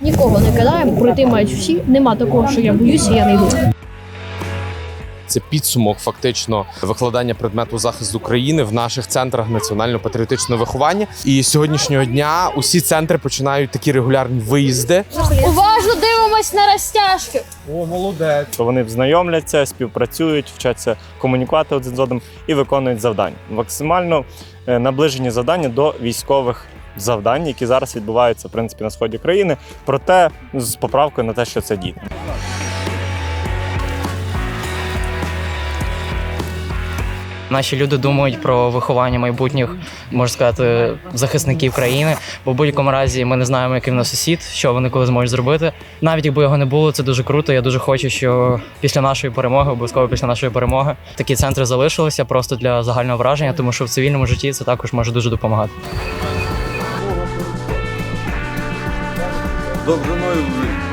нікого не кидаємо, пройти мають всі. Нема такого, що я боюся, я не йду. Це підсумок фактично викладання предмету захисту України в наших центрах національно-патріотичного виховання. І з сьогоднішнього дня усі центри починають такі регулярні виїзди. Уважно дивимось на розтяжки. О, То вони знайомляться, співпрацюють, вчаться комунікувати один з одним і виконують завдання. Максимально е, наближені завдання до військових завдань, які зараз відбуваються в принципі на сході країни, проте з поправкою на те, що це діти. Наші люди думають про виховання майбутніх, можна сказати, захисників країни. Бо в будь-якому разі ми не знаємо, який в нас сусід, що вони коли зможуть зробити. Навіть якби його не було, це дуже круто. Я дуже хочу, що після нашої перемоги, обов'язково після нашої перемоги, такі центри залишилися просто для загального враження, тому що в цивільному житті це також може дуже допомагати. Довжиною в